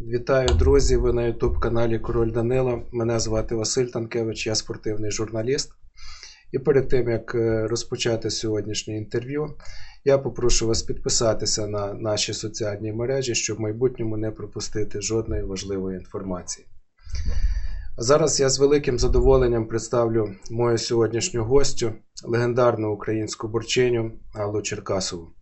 Вітаю, друзі! Ви на youtube каналі Король Данило. Мене звати Василь Танкевич, я спортивний журналіст. І перед тим як е, розпочати сьогоднішнє інтерв'ю, я попрошу вас підписатися на наші соціальні мережі, щоб в майбутньому не пропустити жодної важливої інформації. А зараз я з великим задоволенням представлю мою сьогоднішню гостю, легендарну українську борчиню Аллу Черкасову.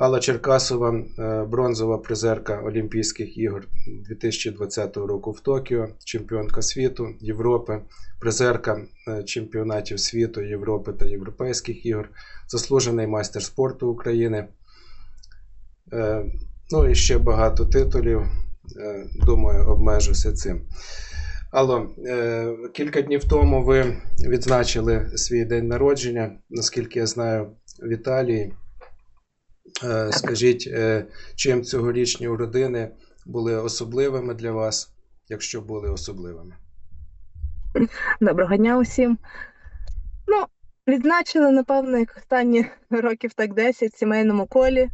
Алла Черкасова, е, бронзова призерка Олімпійських ігор 2020 року в Токіо, чемпіонка світу, Європи, призерка е, чемпіонатів світу, Європи та Європейських ігор, заслужений майстер спорту України. Е, Ну і ще багато титулів. Думаю, обмежуся цим. Алло, кілька днів тому ви відзначили свій день народження, наскільки я знаю, в Італії. Е, Скажіть, е, чим цьогорічні родини були особливими для вас, якщо були особливими? Доброго дня усім. Ну, відзначили, напевно, як останні років так 10 в сімейному колі.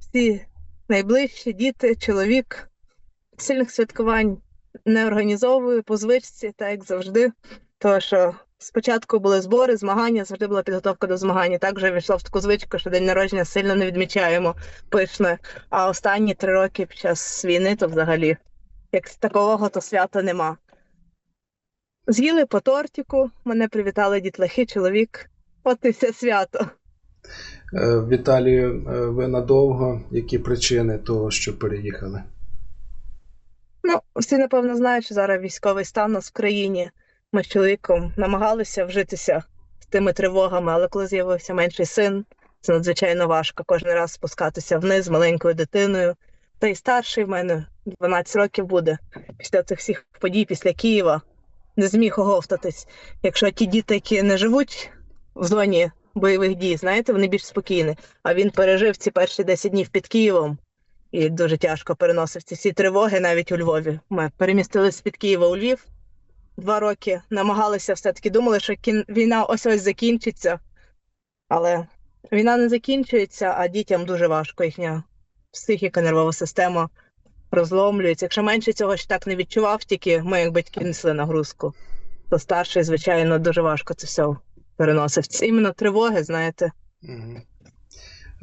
Всі найближчі, діти, чоловік. Сильних святкувань не організовую по звичці, так як завжди. Тому що спочатку були збори, змагання, завжди була підготовка до змагань. Так вже війшло в таку звичку, що день народження сильно не відмічаємо пишне. А останні три роки під час війни то взагалі як такого то свята нема. З'їли по тортику, мене привітали дітлахи, чоловік. От і все свято. Е, В Італію е, ви надовго, які причини того, що переїхали? Ну, всі, напевно, знають, що зараз військовий стан у нас в країні. Ми з чоловіком намагалися вжитися з тими тривогами, але коли з'явився менший син, це надзвичайно важко кожен раз спускатися вниз з маленькою дитиною. Та й старший в мене 12 років буде після цих всіх подій, після Києва. Не зміг оговтатись. Якщо ті діти, які не живуть в зоні бойових дій, знаєте, вони більш спокійні. А він пережив ці перші 10 днів під Києвом і дуже тяжко переносив ці всі тривоги навіть у Львові. Ми перемістилися під Києва у Львів два роки, намагалися все-таки думали, що кін... війна ось ось закінчиться. Але війна не закінчується, а дітям дуже важко. Їхня психіка, нервова система розломлюється. Якщо менше цього ж так не відчував, тільки ми, як батьки, несли нагрузку, то старший, звичайно, дуже важко це все переносив. Це іменно тривоги, знаєте.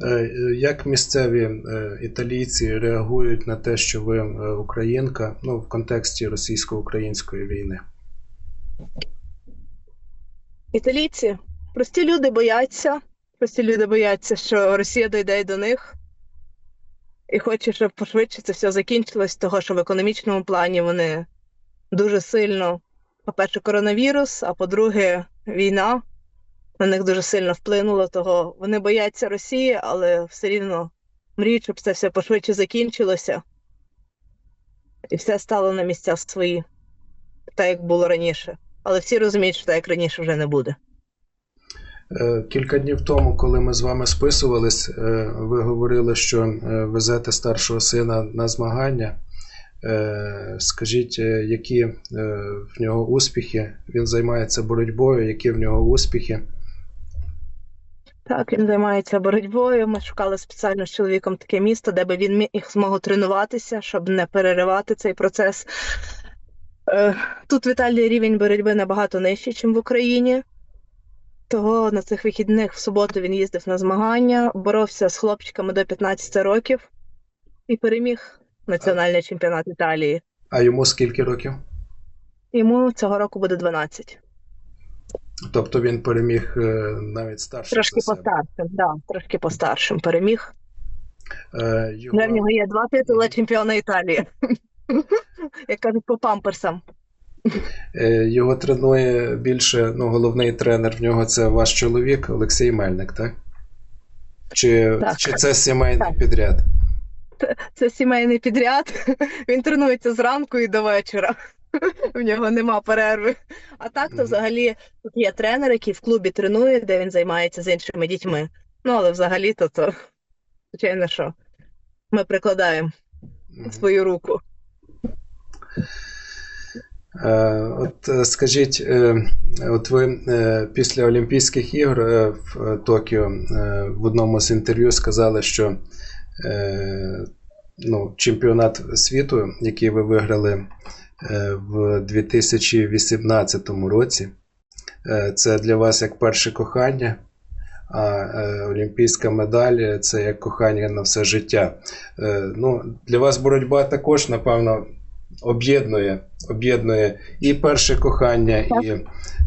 Е, Як місцеві е, італійці реагують на те, що ви е, українка, ну, в контексті російсько-української війни? Італійці, прості люди бояться. Прості люди бояться, що Росія дійде й до них. І хочуть, щоб пошвидше це все закінчилось, того що в економічному плані вони дуже сильно, по-перше, коронавірус, а по-друге, війна на них дуже сильно вплинула. Того вони бояться Росії, але все рівно мріють, щоб це все пошвидше закінчилося. І все стало на місця свої, так як було раніше. Але всі розуміють, що так раніше вже не буде. Е, Кілька днів тому, коли ми з вами списувались, е, ви говорили, що е, везете старшого сина на змагання. Скажіть, які в нього успіхи? Він займається боротьбою, які в нього успіхи? Так, він займається боротьбою. Ми шукали спеціально з чоловіком таке місто, де би він міг змог тренуватися, щоб не переривати цей процес. Е, Тут в Італії рівень боротьби набагато нижчий, ніж в Україні. Того на цих вихідних в суботу він їздив на змагання, боровся з хлопчиками до 15 років і переміг національний чемпіонат Італії. А йому скільки років? Йому цього року буде 12. Тобто він переміг е, навіть старшим Трошки постаршим, да, трошки постаршим переміг. Е, Вже в нього є два титули чемпіона Італії. Як кажуть, по памперсам. Е, Його тренує більше, ну, головний тренер в нього це ваш чоловік Олексій Мельник, так? Чи, Так. чи це сімейний Так. підряд? Це сімейний підряд. Він тренується зранку і до вечора. В нього нема перерви. А так то взагалі тут є тренер, який в клубі тренує, де він займається з іншими дітьми. Ну, але взагалі то, то звичайно, що ми прикладаємо свою руку. Е, От е, скажіть, е, от ви після Олімпійських ігор в Токіо в одному з інтерв'ю сказали, що ну, чемпіонат світу, який ви виграли в 2018 році. Це для вас як перше кохання, а олімпійська медаль це як кохання на все життя. Ну, для вас боротьба також, напевно, об'єднує, об'єднує і перше кохання, і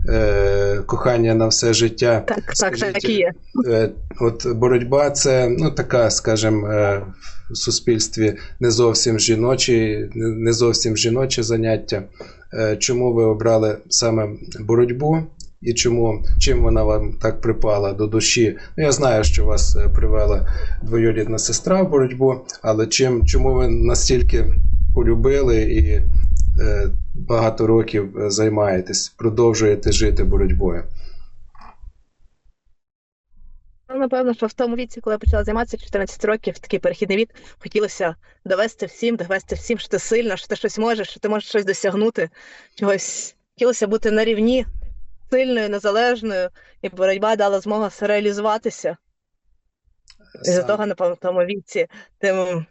е, кохання на все життя. Так, так, Скажіть, так і є. Е, От боротьба це ну, така, скажімо, е, в суспільстві не зовсім жіночі, не зовсім жіноче заняття. Е, Чому ви обрали саме боротьбу і чому чим вона вам так припала до душі? Ну, я знаю, що вас е, привела двоюрідна сестра в боротьбу, але чим, чому ви настільки полюбили і е, багато років е, займаєтесь, продовжуєте жити боротьбою? Ну, напевно, що в тому віці, коли я почала займатися 14 років, такий перехідний вік, хотілося довести всім, довести всім, що ти сильна, що ти щось можеш, що ти можеш щось досягнути, чогось. Хотілося бути на рівні, сильною, незалежною, і боротьба дала змогу реалізуватися. І за того, напевно, в тому віці тим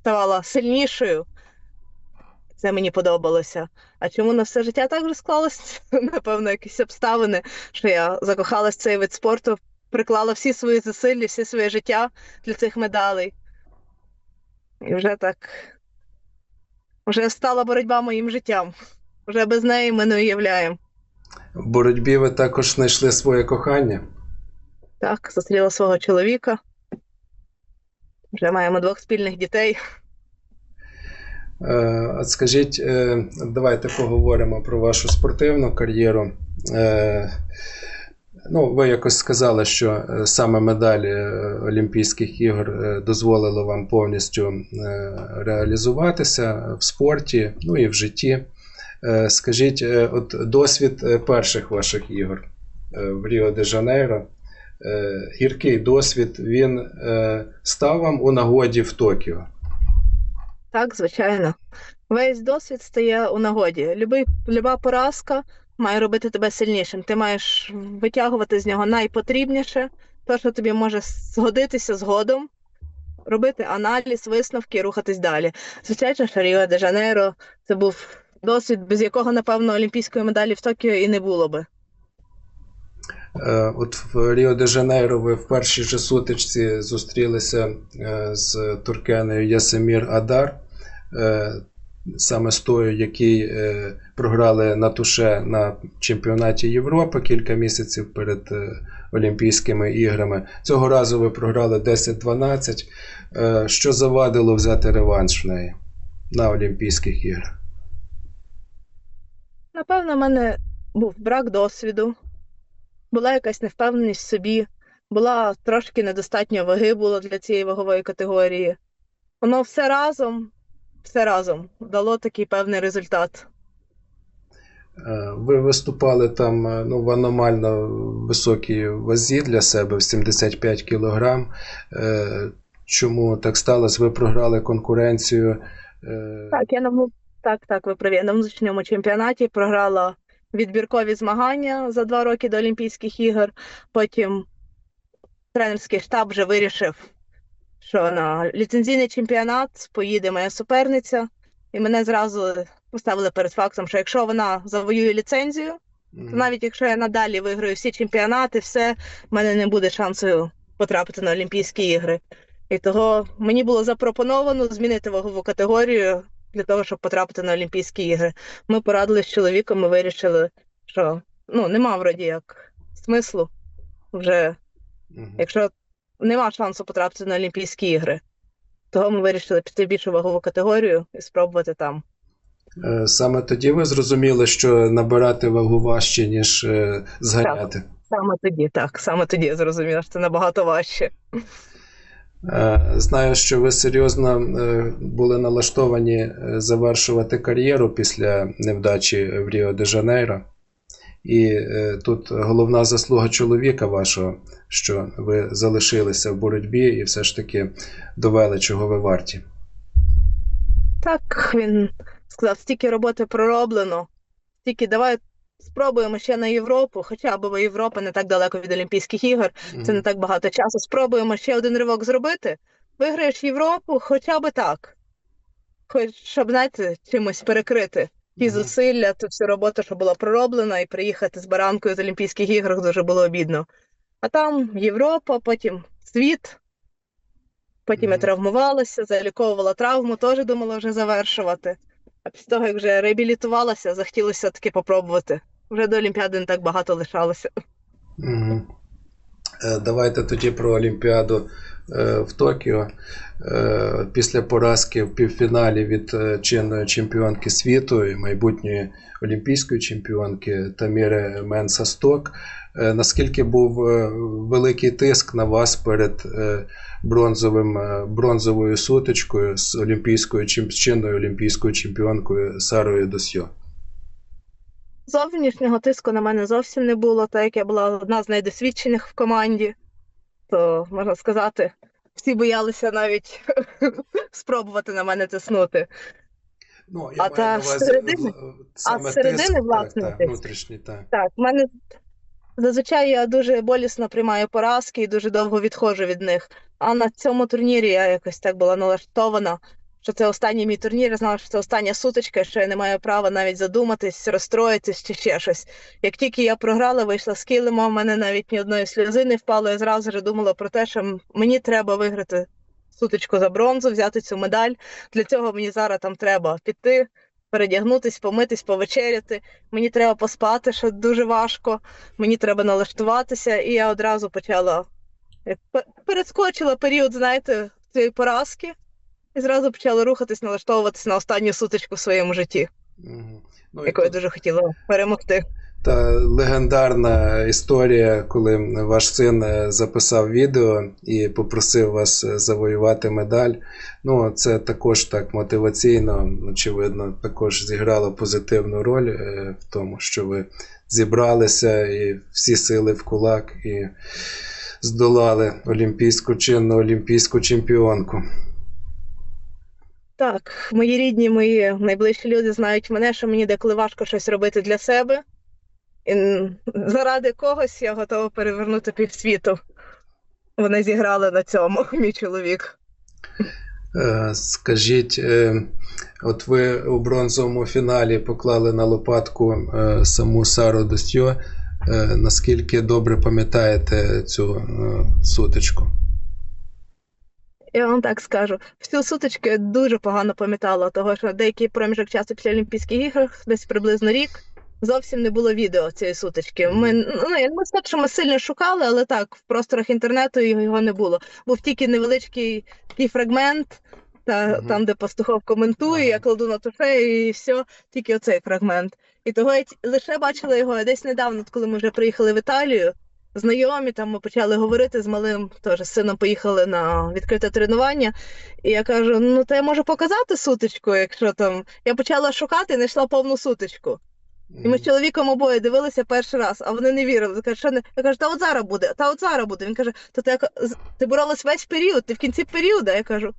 ставала сильнішою. Це мені подобалося. А чому на все життя так вже склалось? Напевно, якісь обставини, що я закохалась в цей вид спорту, приклала всі свої зусилля, всі своє життя для цих медалей. І вже так. Вже стала боротьба моїм життям. Вже без неї ми не уявляємо. В боротьбі ви також знайшли своє кохання. Так, зустріла свого чоловіка. Вже маємо двох спільних дітей. Е, От скажіть, е, давайте поговоримо про вашу спортивну кар'єру. Е, Ну, ви якось сказали, що саме медаль е, Олімпійських ігор дозволила вам повністю реалізуватися в спорті, ну і в житті. Скажіть, от досвід перших ваших ігор в Ріо де Жанейро, гіркий досвід, він став вам у нагоді в Токіо. Так, звичайно. Весь досвід стає у нагоді. Любий, люба поразка має робити тебе сильнішим. Ти маєш витягувати з нього найпотрібніше, те, що тобі може згодитися згодом, робити аналіз, висновки і рухатись далі. Звичайно, що Ріо де Жанейро це був досвід, без якого, напевно, олімпійської медалі в Токіо і не було би. Е, От в Ріо де Жанейро ви в першій же сутичці зустрілися е, з туркеною Ясемір Адар, саме з тою, який е, програли на туше на чемпіонаті Європи кілька місяців перед е, Олімпійськими іграми. Цього разу ви програли 10-12. Е, Що завадило взяти реванш в неї на Олімпійських іграх? Напевно, в мене був брак досвіду, була якась невпевненість в собі, була трошки недостатньо ваги було для цієї вагової категорії. Воно все разом, все разом дало такий певний результат. Е, Ви виступали там е, ну, в аномально високій вазі для себе в 75 кг. Чому так сталося? Ви програли конкуренцію. е, Так, я на так, так, ви праві. На внутрішньому чемпіонаті програла відбіркові змагання за два роки до Олімпійських ігор. Потім тренерський штаб вже вирішив, що на ліцензійний чемпіонат поїде моя суперниця, і мене зразу поставили перед фактом, що якщо вона завоює ліцензію, то навіть якщо я надалі виграю всі чемпіонати, все, в мене не буде шансу потрапити на Олімпійські ігри. І того мені було запропоновано змінити вагову категорію для того, щоб потрапити на Олімпійські ігри. Ми порадились з чоловіком, ми вирішили, що ну, нема вроді як смислу вже, якщо нема шансу потрапити на Олімпійські ігри. Того ми вирішили піти в більшу вагову категорію і спробувати там. Е, Саме тоді ви зрозуміли, що набирати вагу важче, ніж е, зганяти. Саме тоді, так, саме тоді я зрозуміла, що це набагато важче. Е, Знаю, що ви серйозно були налаштовані завершувати кар'єру після невдачі в Ріо де Жанейро. І е, тут головна заслуга чоловіка вашого, що ви залишилися в боротьбі і все ж таки довели, чого ви варті. Так, він сказав, стільки роботи пророблено, стільки давай спробуємо ще на Європу, хоча б Європа не так далеко від Олімпійських ігор, це не так багато часу. Спробуємо ще один ривок зробити. Виграєш Європу, хоча б так. хоч щоб, знаєте, чимось перекрити ті зусилля, ту всю роботу, що була пророблена, і приїхати з баранкою з Олімпійських ігор дуже було обідно. А там Європа, потім світ. Потім я травмувалася, заліковувала травму, теж думала вже завершувати. А після того, як вже реабілітувалася, захотілося таки попробувати. Вже до Олімпіади не так багато лишалося. Е, Давайте тоді про Олімпіаду в Токіо. Е, Після поразки в півфіналі від е, чинної чемпіонки світу і майбутньої олімпійської чемпіонки Таміри Менса-Сток. е, Наскільки був е, великий тиск на вас перед е, бронзовим, е, бронзовою сутичкою з олімпійською чинною олімпійською чемпіонкою Сарою Досьо? Зовнішнього тиску на мене зовсім не було, так як я була одна з найдосвідчених в команді, то можна сказати, всі боялися навіть спробувати на мене тиснути. Ну, А та середини, саме зсередини, тиск, власне, та, внутрішній, так. Так, в мене зазвичай я дуже болісно приймаю поразки і дуже довго відходжу від них. А на цьому турнірі я якось так була налаштована, що це останній мій турнір, знала, що це остання сутичка, що я не маю права навіть задуматись, розстроїтись чи ще щось. Як тільки я програла, вийшла з килима, в мене навіть ні одної сльози не впало, я зразу ж думала про те, що мені треба виграти сутичку за бронзу, взяти цю медаль. Для цього мені зараз там треба піти, передягнутись, помитись, повечеряти. Мені треба поспати, що дуже важко. Мені треба налаштуватися, і я одразу почала перескочила період, знаєте, цієї поразки, і зразу почала рухатись, налаштовуватись на останню сутичку в своєму житті, Мгм. Ну, яку я дуже хотіла перемогти. та легендарна історія, коли ваш син е, записав відео і попросив вас е, завоювати медаль. Ну, це також так мотиваційно, очевидно, також зіграло позитивну роль е, в тому, що ви зібралися і всі сили в кулак і здолали олімпійську чинну олімпійську чемпіонку. Так, мої рідні, мої найближчі люди знають мене, що мені деколи важко щось робити для себе. І заради когось я готова перевернути півсвіту. Вони зіграли на цьому, мій чоловік. Е, Скажіть, е, от ви у бронзовому фіналі поклали на лопатку е, саму Сару Достьо. Наскільки добре пам'ятаєте цю сутичку? Я вам так скажу. Всю сутичку я дуже погано пам'ятала, того що деякий проміжок часу після Олімпійських ігор, десь приблизно рік, зовсім не було відео цієї сутички. Ми, ну, я не можу що ми сильно шукали, але так, в просторах інтернету його, не було. Був тільки невеличкий такий фрагмент, та, Мгм. там, де пастухов коментує, я кладу на трофей і все, тільки оцей фрагмент. І того я лише бачила його десь недавно, коли ми вже приїхали в Італію. Знайомі, там ми почали говорити з малим, теж з сином поїхали на відкрите тренування. І я кажу: ну, то я можу показати сутичку, якщо там. Я почала шукати і знайшла повну сутичку. І ми з чоловіком обоє дивилися перший раз, а вони не вірили. Кажуть, що не... Я кажу, та от зараз буде, та от зараз буде. Він каже, то ти, ти боролась весь період, ти в кінці періоду. Я кажу,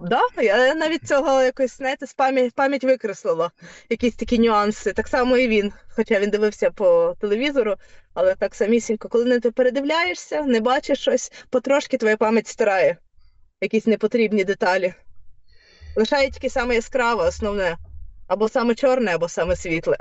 да, я навіть цього якось, знаєте, з пам'ять, пам'ять викреслила якісь такі нюанси. Так само і він, хоча він дивився по телевізору, але так самісінько, коли не ти передивляєшся, не бачиш щось, потрошки твоя пам'ять стирає якісь непотрібні деталі. Лишає тільки саме яскраве, основне. Або саме чорне, або саме світле.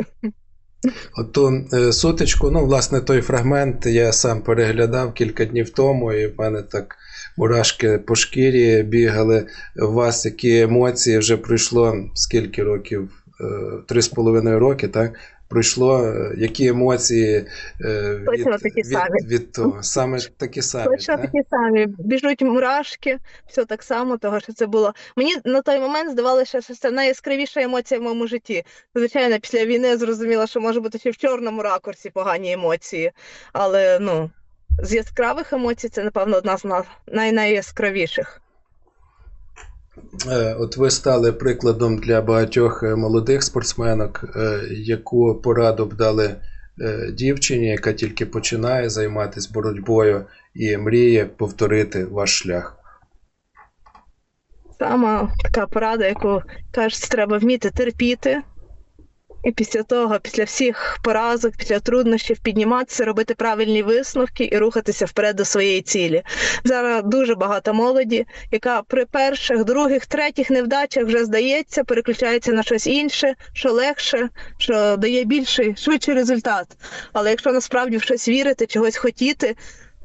Оту е, сутичку, ну, власне, той фрагмент я сам переглядав кілька днів тому, і в мене так мурашки по шкірі бігали. У вас які емоції вже пройшло скільки років? Е, Три з половиною роки, так? Пройшло, які емоції е, від, Точно такі від, самі. від того? Саме такі самі. Точно так? такі самі. Біжуть мурашки, все так само, того що це було. Мені на той момент здавалося, що це найяскравіша емоція в моєму житті. Звичайно, після війни я зрозуміла, що може бути ще в чорному ракурсі погані емоції. Але ну, з яскравих емоцій це, напевно, одна з най- найяскравіших. Е, От ви стали прикладом для багатьох е, молодих спортсменок, е, яку пораду б дали дівчині, яка тільки починає займатися боротьбою і мріє повторити ваш шлях. Сама така порада, яку кажуть, треба вміти терпіти, І після того, після всіх поразок, після труднощів підніматися, робити правильні висновки і рухатися вперед до своєї цілі. Зараз дуже багато молоді, яка при перших, других, третіх невдачах вже здається, переключається на щось інше, що легше, що дає більший, швидший результат. Але якщо насправді в щось вірити, чогось хотіти,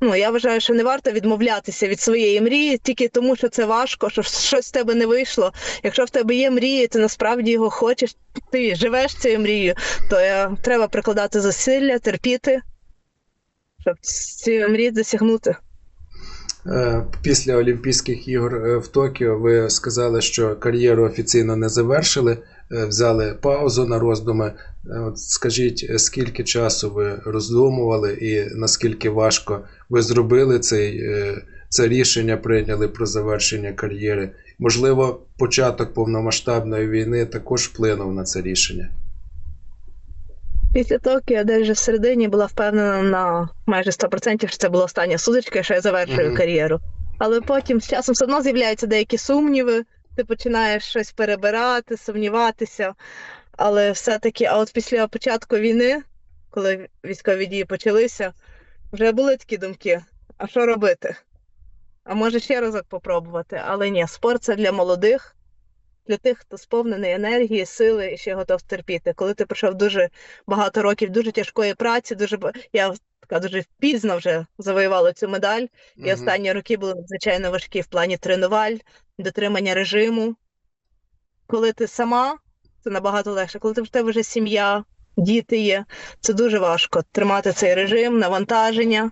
ну я вважаю, що не варто відмовлятися від своєї мрії тільки тому, що це важко, що щось з тебе не вийшло. Якщо в тебе є мрії, ти насправді його хочеш, ти живеш цією мрією, то е, треба прикладати зусилля, терпіти, щоб цієї мрії досягнути. Е, Після Олімпійських ігор е, в Токіо ви сказали, що кар'єру офіційно не завершили, взяли паузу на роздуми. Е, От скажіть, е, скільки часу ви роздумували і наскільки важко ви зробили цей, е, це рішення, прийняли про завершення кар'єри? Можливо, початок повномасштабної війни також вплинув на це рішення. Після Токіо я десь вже в середині була впевнена на майже 100%, що це була остання судочка, що я завершую Мгм. кар'єру. Але потім з часом все одно з'являються деякі сумніви, ти починаєш щось перебирати, сумніватися. Але все-таки, а от після початку війни, коли військові дії почалися, вже були такі думки: а що робити? А може ще разок попробувати? Але ні, спорт це для молодих, для тих, хто сповнений енергії, сили і ще готов терпіти. Коли ти пройшов дуже багато років дуже тяжкої праці, дуже я така дуже пізно вже завоювала цю медаль. І останні роки були надзвичайно важкі в плані тренувань, дотримання режиму. Коли ти сама, це набагато легше. Коли ти в тебе вже сім'я, діти є, це дуже важко тримати цей режим, навантаження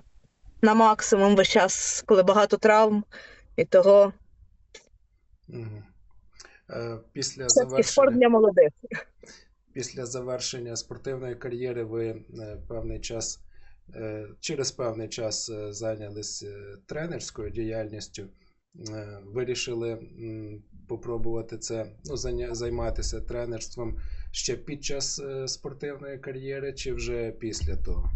на максимум весь час, коли багато травм. І того. Е, Після такий спорт завершення, для молодих. після завершення спортивної кар'єри ви е, певний час, через певний час зайнялися зайнялись е, тренерською діяльністю. Е, Вирішили попробувати це, ну, займатися тренерством ще під час е, спортивної кар'єри чи вже після того?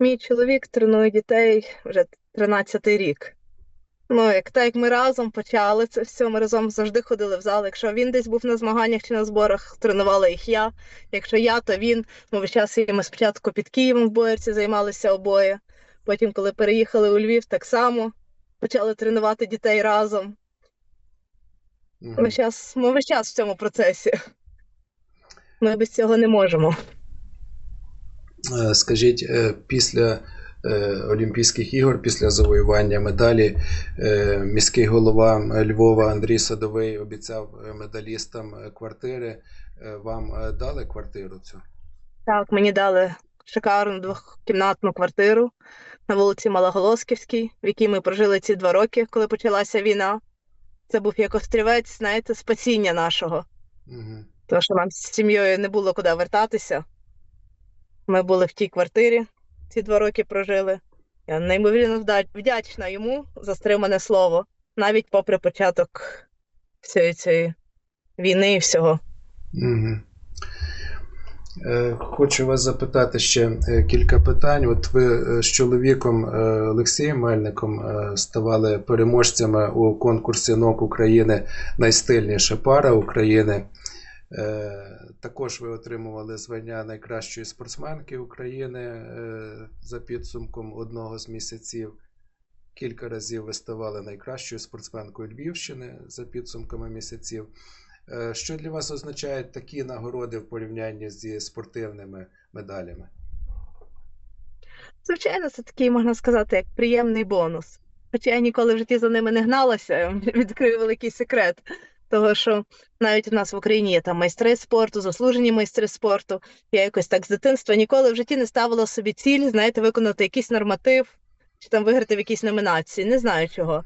Мій чоловік тренує дітей вже 13-й рік. Ну, як так як ми разом почали це все, ми разом завжди ходили в зал. Якщо він десь був на змаганнях чи на зборах, тренувала їх я. Якщо я, то він. Ми весь час ми спочатку під Києвом в Боярці займалися обоє. Потім, коли переїхали у Львів, так само почали тренувати дітей разом. Мгм. Весь час, ми весь час в цьому процесі. Ми без цього не можемо. Е, Скажіть, е, після Олімпійських ігор, після завоювання медалі, е, міський голова Львова Андрій Садовий обіцяв е, медалістам е, квартири. Е, Вам е, дали квартиру цю? Так, мені дали шикарну двохкімнатну квартиру на вулиці Малоголосківській, в якій ми прожили ці два роки, коли почалася війна. Це був як острівець, знаєте, спасіння нашого. Угу. Тому що нам з сім'єю не було куди вертатися. Ми були в тій квартирі, ці два роки прожили. Я неймовірно вдячна йому за стримане слово, навіть попри початок всієї цієї війни і всього. Угу. Хочу вас запитати ще е, кілька питань. От ви е, з чоловіком Олексієм Мельником ставали переможцями у конкурсі НОК України найстильніша пара України. Також ви отримували звання найкращої спортсменки України е, за підсумком одного з місяців. Кілька разів ви ставали найкращою спортсменкою Львівщини за підсумками місяців. Е, Що для вас означають такі нагороди в порівнянні зі спортивними медалями? Звичайно, це такий, можна сказати, як приємний бонус. Хоча я ніколи в житті за ними не гналася, відкрию великий секрет. Того, що навіть у нас в Україні є там майстри спорту, заслужені майстри спорту. Я якось так з дитинства ніколи в житті не ставила собі ціль, знаєте, виконати якийсь норматив чи там виграти в якійсь номінації. Не знаю чого.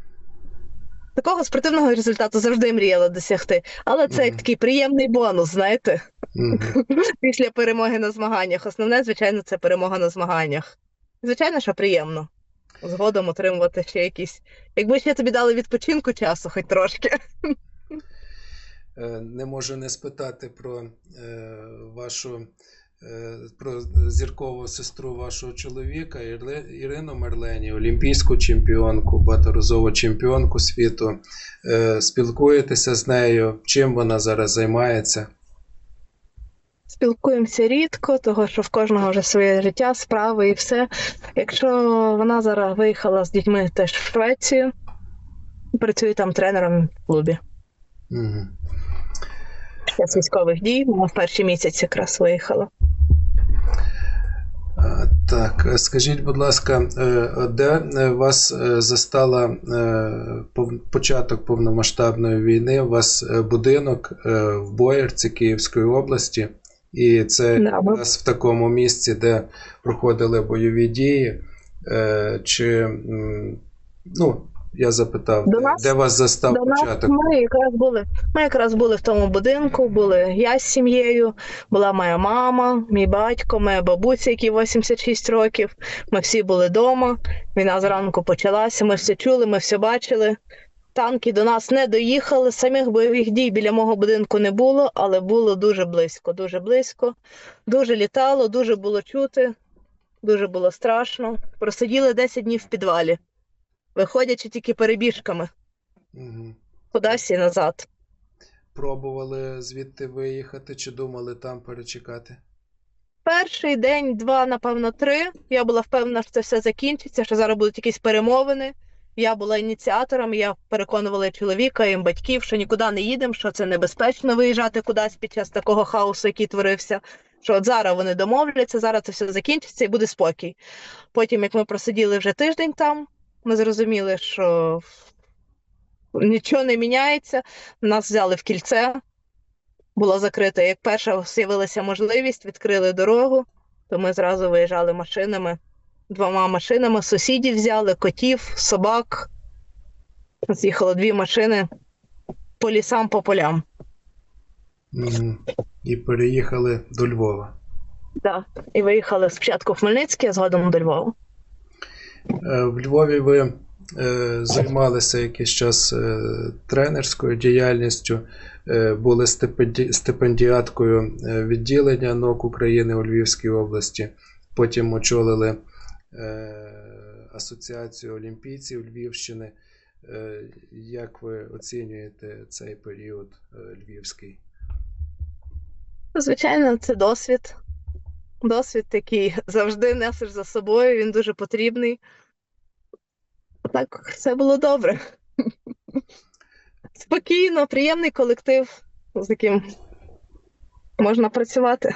Такого спортивного результату завжди мріяла досягти. Але це як такий приємний бонус, знаєте, Мгм. після перемоги на змаганнях. Основне, звичайно, це перемога на змаганнях. Звичайно, що приємно. Згодом отримувати ще якісь. Якби ще тобі дали відпочинку часу, хоч трошки. Е, Не можу не спитати про е, вашу е, про зіркову сестру вашого чоловіка Ірину Мерлені, олімпійську чемпіонку, багаторазову чемпіонку світу. Спілкуєтеся з нею, чим вона зараз займається? Спілкуємося рідко, того що в кожного вже своє життя, справи і все. Якщо вона зараз виїхала з дітьми теж в Швецію, працює там тренером в клубі. Угу. З військових дій, вона в перший місяць якраз виїхала. Так, скажіть, будь ласка, е, де е, вас е, застала початок повномасштабної війни? У вас будинок в Боярці Київської області, і це Да, ми- в такому місці, де проходили бойові дії. Чи ну, я запитав, До де, нас- де вас застав До нас початок? ми якраз були. Ми якраз були в тому будинку, були я з сім'єю, була моя мама, мій батько, моя бабуся, якій 86 років. Ми всі були вдома. Війна зранку почалася. Ми все чули, ми все бачили. Танки до нас не доїхали. Самих бойових дій біля мого будинку не було, але було дуже близько. Дуже близько. Дуже літало, дуже було чути, дуже було страшно. Просиділи 10 днів в підвалі, виходячи тільки перебіжками Мгм. кудись і назад. Пробували звідти виїхати, чи думали там перечекати? Перший день, два, напевно, три. Я була впевнена, що це все закінчиться, що зараз будуть якісь перемовини. Я була ініціатором, я переконувала чоловіка, і батьків, що нікуди не їдемо, що це небезпечно виїжджати кудись під час такого хаосу, який творився. Що от зараз вони домовляться, зараз це все закінчиться і буде спокій. Потім, як ми просиділи вже тиждень там, ми зрозуміли, що нічого не міняється. Нас взяли в кільце, було закрите. Як перша з'явилася можливість, відкрили дорогу, то ми зразу виїжджали машинами, двома машинами. Сусідів взяли, котів, собак. Нас їхало дві машини по лісам, по полям. І переїхали до Львова. Да. І виїхали спочатку в Хмельницький, а згодом до Львова. Е, В Львові ви е, займалися якийсь час е, тренерською діяльністю, були стипендіаткою відділення НОК України у Львівській області, потім очолили Асоціацію олімпійців Львівщини. Як ви оцінюєте цей період львівський? Звичайно, це досвід. Досвід, який завжди несеш за собою, він дуже потрібний. Так, все було добре. Спокійно, приємний колектив, з яким можна працювати.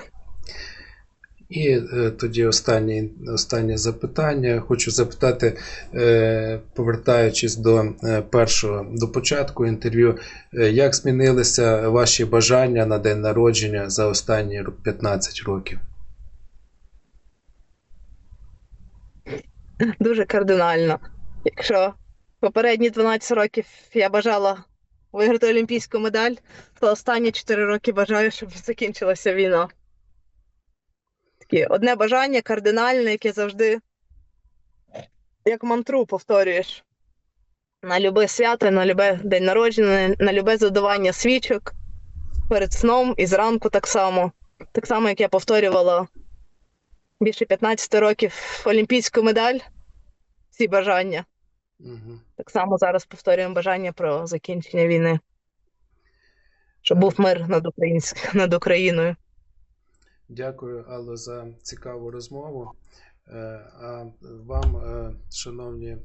І е, тоді останнє, останнє запитання. Хочу запитати, е, повертаючись до е, першого, до початку інтерв'ю, як змінилися ваші бажання на день народження за останні 15 років? Дуже кардинально. Якщо попередні 12 років я бажала виграти олімпійську медаль, то останні 4 роки бажаю, щоб закінчилася війна. Таке одне бажання кардинальне, яке завжди як мантру повторюєш. На любе свято, на любе день народження, на любе задавання свічок перед сном і зранку так само. Так само, як я повторювала більше 15 років олімпійську медаль, ці бажання. Угу. Так само зараз повторюємо бажання про закінчення війни. Щоб був мир над, українськ... над Україною. Дякую, Алло, за цікаву розмову. Е, А вам, е, шановні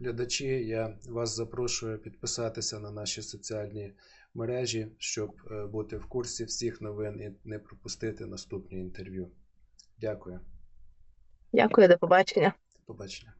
глядачі, я вас запрошую підписатися на наші соціальні мережі, щоб е, бути в курсі всіх новин і не пропустити наступні інтерв'ю. Дякую. Дякую, до побачення. До побачення.